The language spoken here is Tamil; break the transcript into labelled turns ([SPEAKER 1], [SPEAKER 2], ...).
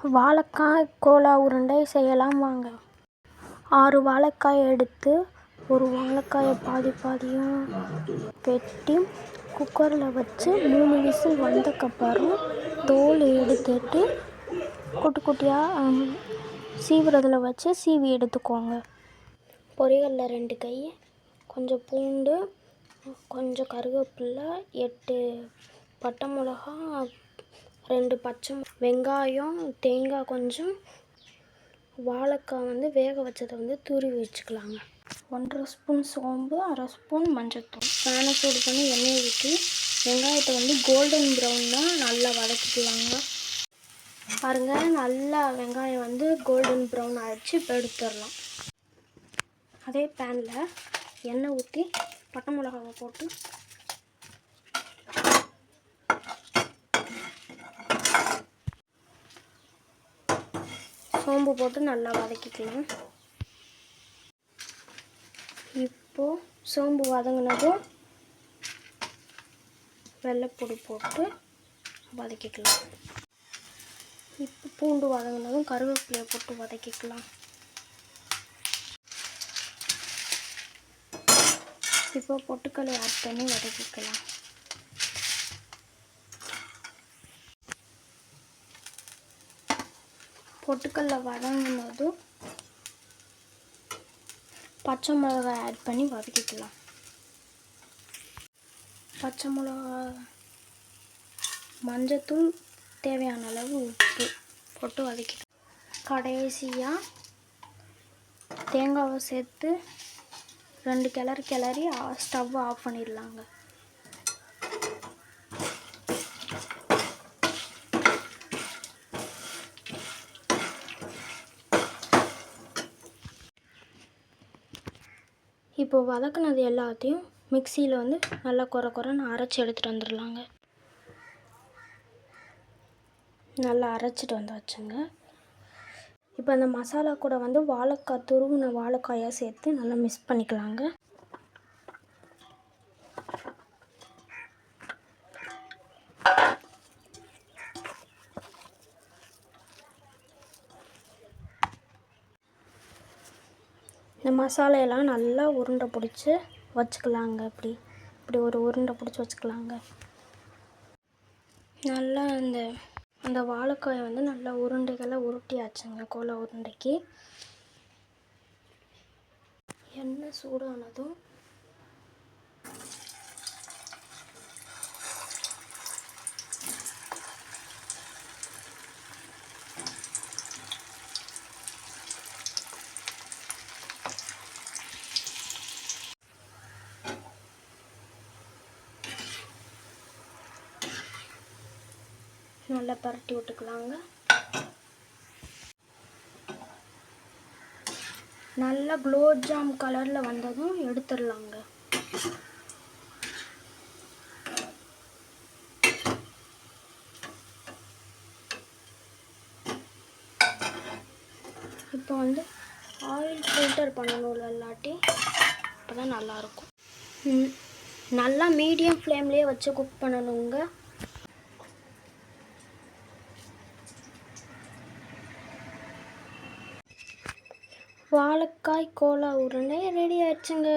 [SPEAKER 1] வாழைக்காய் கோலா உருண்டை செய்யலாம் வாங்க. ஆறு வாழைக்காய் எடுத்து ஒரு வாழைக்காயை பாதி பாதியாக வெட்டி குக்கரில் வச்சு மூணு விசில் வந்ததுக்கப்புறம் தோல் எடுத்துட்டு குட்டி குட்டியாக சீவுறதில் வச்சு சீவி எடுத்துக்கோங்க. பொரியலில் ரெண்டு கை கொஞ்சம் பூண்டு கொஞ்சம் கருவேப்பில்லை எட்டு பட்டை மிளகா ரெண்டு பச்சை வெங்காயம் தேங்காய் கொஞ்சம் வாழைக்காய் வந்து வேக வச்சதை வந்து துருவி வச்சுக்கலாங்க. ஒன்றரை ஸ்பூன் சோம்பு அரை ஸ்பூன் மஞ்சள்தூள் பேனை சூடு பண்ணி எண்ணெய் ஊற்றி வெங்காயத்தை வந்து கோல்டன் ப்ரௌனாக நல்லா வதக்கிக்கலாங்க. பாருங்கள் நல்லா வெங்காயம் வந்து கோல்டன் ப்ரௌன் ஆகிடுச்சு இப்போ எடுத்துடலாம். அதே பேனில் எண்ணெய் ஊற்றி பட்டை மிளகாவை போட்டு சோம்பு போட்டு நல்லா வதக்கிக்கலாம் இப்போது சோம்பு வதங்கினதும் வெள்ளைப்பொடி போட்டு வதக்கிக்கலாம். இப்போ பூண்டு வதங்கினதும் கருவேப்பிலையை போட்டு வதக்கிக்கலாம். இப்போ பொட்டுக்கல்லை ஆட் பண்ணி வதக்கிக்கலாம். பொட்டுக்கல்ல வதங்கினதும் பச்சை மிளகாய் ஆட் பண்ணி வதக்கிக்கலாம். பச்சை மிளகா மஞ்சத்தூள் தேவையான அளவு உப்பு போட்டு வதக்கிக்கலாம். கடைசியாக தேங்காவை சேர்த்து ரெண்டு கிளறு கிளறி ஸ்டவ் ஆஃப் பண்ணிடலாங்க. இப்போது வதக்குனது எல்லாத்தையும் மிக்சியில் வந்து நல்லா குறை குறைன்னு அரைச்சி எடுத்துகிட்டு வந்துடலாங்க நல்லா அரைச்சிட்டு வந்தாச்சுங்க. இப்போ அந்த மசாலா கூட வந்து வாழைக்காய் துருவின வாழைக்காயாக சேர்த்து நல்லா மிக்ஸ் பண்ணிக்கலாங்க. இந்த மசாலையெல்லாம் நல்லா உருண்டை பிடிச்சி வச்சுக்கலாங்க இப்படி. இப்படி ஒரு உருண்டை பிடிச்சி வச்சுக்கலாங்க. நல்லா இந்த அந்த வாழைக்காயை வந்து நல்லா உருண்டைகளை உருட்டியாச்சுங்க கோலா உருண்டைக்கு. எண்ணெய் சூடானதும் நல்லா பரட்டி விட்டுக்கலாங்க. நல்லா குலோப்ஜாம் கலரில் வந்ததும் எடுத்துடலாங்க. இப்போ வந்து ஆயில் ஃபில்டர் பண்ணணும் இல்லாட்டி அப்போ தான் நல்லாயிருக்கும் நல்லா மீடியம் ஃப்ளேம்லேயே வச்சு குக் பண்ணணுங்க. வாழைக்காய் கோலா உருண்டை ரெடி ஆயிடுச்சுங்க.